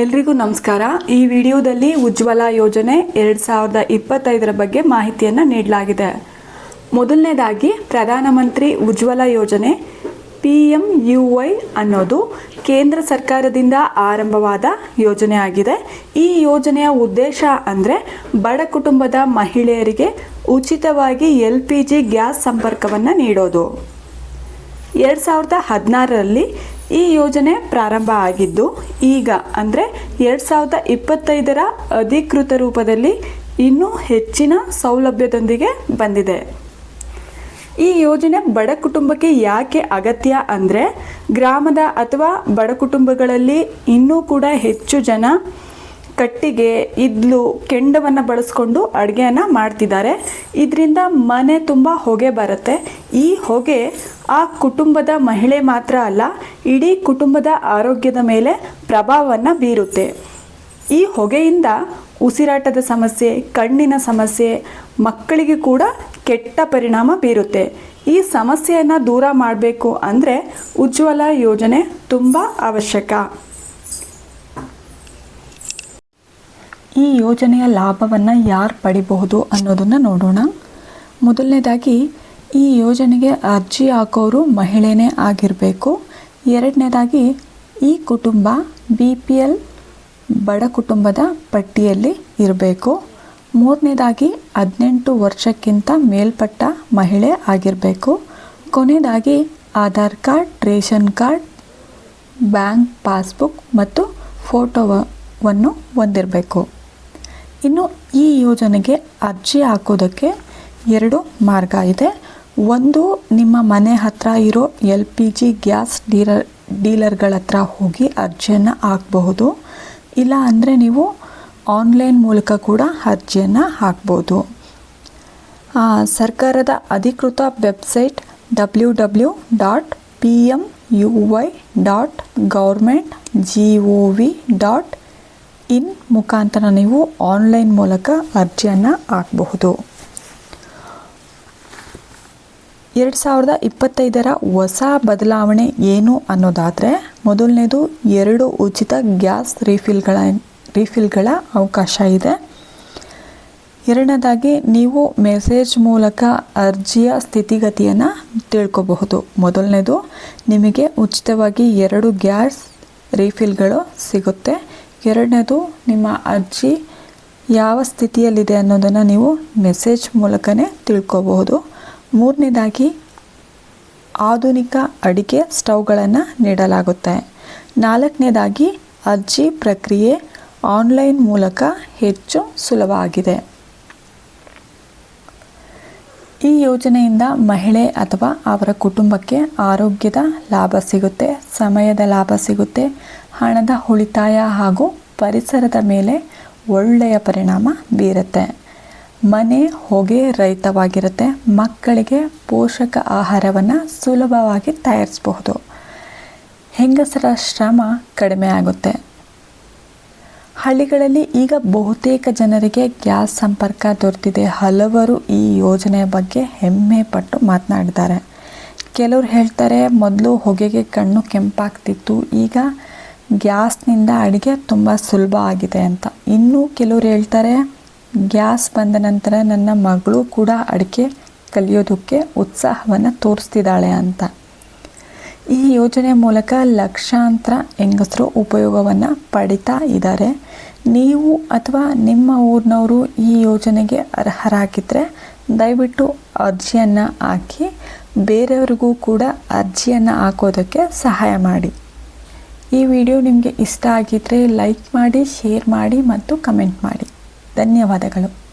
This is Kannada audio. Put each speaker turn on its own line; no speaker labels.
ಎಲ್ರಿಗೂ ನಮಸ್ಕಾರ. ಈ ವಿಡಿಯೋದಲ್ಲಿ ಉಜ್ವಲ ಯೋಜನೆ ಎರಡು ಸಾವಿರದ ಇಪ್ಪತ್ತೈದರ ಬಗ್ಗೆ ಮಾಹಿತಿಯನ್ನು ನೀಡಲಾಗಿದೆ. ಮೊದಲನೇದಾಗಿ ಪ್ರಧಾನಮಂತ್ರಿ ಉಜ್ವಲ ಯೋಜನೆ ಪಿ ಎಂ ಯು ವೈ ಅನ್ನೋದು ಕೇಂದ್ರ ಸರ್ಕಾರದಿಂದ ಆರಂಭವಾದ ಯೋಜನೆ ಆಗಿದೆ. ಈ ಯೋಜನೆಯ ಉದ್ದೇಶ ಅಂದರೆ ಬಡ ಕುಟುಂಬದ ಮಹಿಳೆಯರಿಗೆ ಉಚಿತವಾಗಿ ಎಲ್ ಪಿ ಜಿ ಗ್ಯಾಸ್ ಸಂಪರ್ಕವನ್ನು ನೀಡೋದು. ಎರಡು ಸಾವಿರದ ಹದಿನಾರರಲ್ಲಿ ಈ ಯೋಜನೆ ಪ್ರಾರಂಭ ಆಗಿದ್ದು, ಈಗ ಅಂದರೆ ಎರಡು ಸಾವಿರದ ಇಪ್ಪತ್ತೈದರ ಅಧಿಕೃತ ರೂಪದಲ್ಲಿ ಇನ್ನೂ ಹೆಚ್ಚಿನ ಸೌಲಭ್ಯದೊಂದಿಗೆ ಬಂದಿದೆ. ಈ ಯೋಜನೆ ಬಡ ಕುಟುಂಬಕ್ಕೆ ಯಾಕೆ ಅಗತ್ಯ ಅಂದರೆ, ಗ್ರಾಮದ ಅಥವಾ ಬಡ ಕುಟುಂಬಗಳಲ್ಲಿ ಇನ್ನೂ ಕೂಡ ಹೆಚ್ಚು ಜನ ಕಟ್ಟಿಗೆ, ಇದ್ಲು, ಕೆಂಡವನ್ನು ಬಳಸ್ಕೊಂಡು ಅಡುಗೆಯನ್ನು ಮಾಡ್ತಿದ್ದಾರೆ. ಇದರಿಂದ ಮನೆ ತುಂಬ ಹೊಗೆ ಬರುತ್ತೆ. ಈ ಹೊಗೆ ಆ ಕುಟುಂಬದ ಮಹಿಳೆ ಮಾತ್ರ ಅಲ್ಲ, ಇಡೀ ಕುಟುಂಬದ ಆರೋಗ್ಯದ ಮೇಲೆ ಪ್ರಭಾವವನ್ನು ಬೀರುತ್ತೆ. ಈ ಹೊಗೆಯಿಂದ ಉಸಿರಾಟದ ಸಮಸ್ಯೆ, ಕಣ್ಣಿನ ಸಮಸ್ಯೆ, ಮಕ್ಕಳಿಗೆ ಕೂಡ ಕೆಟ್ಟ ಪರಿಣಾಮ ಬೀರುತ್ತೆ. ಈ ಸಮಸ್ಯೆಯನ್ನು ದೂರ ಮಾಡಬೇಕು ಅಂದರೆ ಉಜ್ವಲ ಯೋಜನೆ ತುಂಬ ಅವಶ್ಯಕ. ಈ ಯೋಜನೆಯ ಲಾಭವನ್ನು ಯಾರು ಪಡಿಬಹುದು ಅನ್ನೋದನ್ನು ನೋಡೋಣ. ಮೊದಲನೇದಾಗಿ, ಈ ಯೋಜನೆಗೆ ಅರ್ಜಿ ಹಾಕೋರು ಮಹಿಳೆಯೇ ಆಗಿರಬೇಕು. ಎರಡನೇದಾಗಿ, ಈ ಕುಟುಂಬ ಬಿ ಪಿ ಎಲ್ ಬಡ ಕುಟುಂಬದ ಪಟ್ಟಿಯಲ್ಲಿ ಇರಬೇಕು. ಮೂರನೇದಾಗಿ, ಹದಿನೆಂಟು ವರ್ಷಕ್ಕಿಂತ ಮೇಲ್ಪಟ್ಟ ಮಹಿಳೆ ಆಗಿರಬೇಕು. ಕೊನೆಯದಾಗಿ Aadhaar card, ration card, bank passbook ಮತ್ತು ಫೋಟೋವನ್ನು ಹೊಂದಿರಬೇಕು. ಇನ್ನು ಈ ಯೋಜನೆಗೆ ಅರ್ಜಿ ಹಾಕೋದಕ್ಕೆ ಎರಡು ಮಾರ್ಗ ಇದೆ. ಒಂದು, ನಿಮ್ಮ ಮನೆ ಹತ್ರ ಇರೋ L P G gas dealer, ಡೀಲರ್ಗಳ ಹತ್ರ ಹೋಗಿ ಅರ್ಜಿಯನ್ನು ಹಾಕಬಹುದು. ಇಲ್ಲ ಅಂದರೆ ನೀವು ಆನ್ಲೈನ್ ಮೂಲಕ ಕೂಡ ಅರ್ಜಿಯನ್ನು ಹಾಕ್ಬೋದು. ಸರ್ಕಾರದ ಅಧಿಕೃತ website W W dot P M U Y dot government G O V dot in ಮುಖಾಂತರ ನೀವು ಆನ್ಲೈನ್ ಮೂಲಕ ಅರ್ಜಿಯನ್ನು ಹಾಕಬಹುದು. ಎರಡು ಸಾವಿರದ ಇಪ್ಪತ್ತೈದರ ಹೊಸ ಬದಲಾವಣೆ ಏನು ಅನ್ನೋದಾದರೆ, ಮೊದಲನೇದು ಎರಡು ಉಚಿತ ಗ್ಯಾಸ್ ರೀಫಿಲ್ಗಳ ರೀಫಿಲ್ಗಳ ಅವಕಾಶ ಇದೆ. ಎರಡನೇದಾಗಿ ನೀವು ಮೆಸೇಜ್ ಮೂಲಕ ಅರ್ಜಿಯ ಸ್ಥಿತಿಗತಿಯನ್ನು ತಿಳ್ಕೋಬಹುದು. ಮೊದಲನೇದು ನಿಮಗೆ ಉಚಿತವಾಗಿ ಎರಡು ಗ್ಯಾಸ್ ರೀಫಿಲ್ಗಳು ಸಿಗುತ್ತೆ. ಎರಡನೇದು, ನಿಮ್ಮ ಅರ್ಜಿ ಯಾವ ಸ್ಥಿತಿಯಲ್ಲಿದೆ ಅನ್ನೋದನ್ನು ನೀವು ಮೆಸೇಜ್ ಮೂಲಕನೇ ತಿಳ್ಕೋಬಹುದು. ಮೂರನೇದಾಗಿ, ಆಧುನಿಕ ಅಡಿಕೆ ಸ್ಟವ್ಗಳನ್ನು ನೀಡಲಾಗುತ್ತೆ. ನಾಲ್ಕನೇದಾಗಿ ಅರ್ಜಿ ಪ್ರಕ್ರಿಯೆ ಆನ್ಲೈನ್ ಮೂಲಕ ಹೆಚ್ಚು ಸುಲಭ ಆಗಿದೆ ಈ ಯೋಜನೆಯಿಂದ ಮಹಿಳೆ ಅಥವಾ ಅವರ ಕುಟುಂಬಕ್ಕೆ ಆರೋಗ್ಯದ ಲಾಭ ಸಿಗುತ್ತೆ, ಸಮಯದ ಲಾಭ ಸಿಗುತ್ತೆ ಹಣದ ಉಳಿತಾಯ ಹಾಗೂ ಪರಿಸರದ ಮೇಲೆ ಒಳ್ಳೆಯ ಪರಿಣಾಮ ಬೀರುತ್ತೆ. ಮನೆ ಹೊಗೆ ರಹಿತವಾಗಿರುತ್ತೆ. ಮಕ್ಕಳಿಗೆ ಪೋಷಕ ಆಹಾರವನ್ನು ಸುಲಭವಾಗಿ ತಯಾರಿಸಬಹುದು. ಹೆಂಗಸರ ಶ್ರಮ ಕಡಿಮೆ ಆಗುತ್ತೆ. ಹಳ್ಳಿಗಳಲ್ಲಿ ಈಗ ಬಹುತೇಕ ಜನರಿಗೆ ಗ್ಯಾಸ್ ಸಂಪರ್ಕ ದೊರೆತಿದೆ. ಹಲವರು ಈ ಯೋಜನೆಯ ಬಗ್ಗೆ ಹೆಮ್ಮೆ ಪಟ್ಟು ಮಾತನಾಡಿದ್ದಾರೆ. ಕೆಲವರು ಹೇಳ್ತಾರೆ, ಮೊದಲು ಹೊಗೆಗೆ ಕಣ್ಣು ಕೆಂಪಾಗ್ತಿತ್ತು. ಈಗ ಗ್ಯಾಸ್ನಿಂದ ಅಡುಗೆ ತುಂಬ ಸುಲಭ ಆಗಿದೆ ಅಂತ. ಇನ್ನೂ ಕೆಲವರು ಹೇಳ್ತಾರೆ, ಗ್ಯಾಸ್ ಬಂದ ನಂತರ ನನ್ನ ಮಗಳು ಕೂಡ ಅಡುಗೆ ಕಲಿಯೋದಕ್ಕೆ ಉತ್ಸಾಹವನ್ನು ತೋರಿಸ್ತಿದ್ದಾಳೆ ಅಂತ. ಈ ಯೋಜನೆ ಮೂಲಕ ಲಕ್ಷಾಂತರ ಹೆಂಗಸರು ಉಪಯೋಗವನ್ನು ಪಡಿತಾ ಇದ್ದಾರೆ. ನೀವು ಅಥವಾ ನಿಮ್ಮ ಊರಿನವರು ಈ ಯೋಜನೆಗೆ ಅರ್ಹರಾಗಿದ್ದರೆ ದಯವಿಟ್ಟು ಅರ್ಜಿಯನ್ನು ಹಾಕಿ, ಬೇರೆಯವ್ರಿಗೂ ಕೂಡ ಅರ್ಜಿಯನ್ನು ಹಾಕೋದಕ್ಕೆ ಸಹಾಯ ಮಾಡಿ. ಈ ವಿಡಿಯೋ ನಿಮಗೆ ಇಷ್ಟ ಆಗಿದ್ದರೆ ಲೈಕ್ ಮಾಡಿ ಶೇರ್ ಮಾಡಿ ಮತ್ತು ಕಮೆಂಟ್ ಮಾಡಿ. ಧನ್ಯವಾದಗಳು.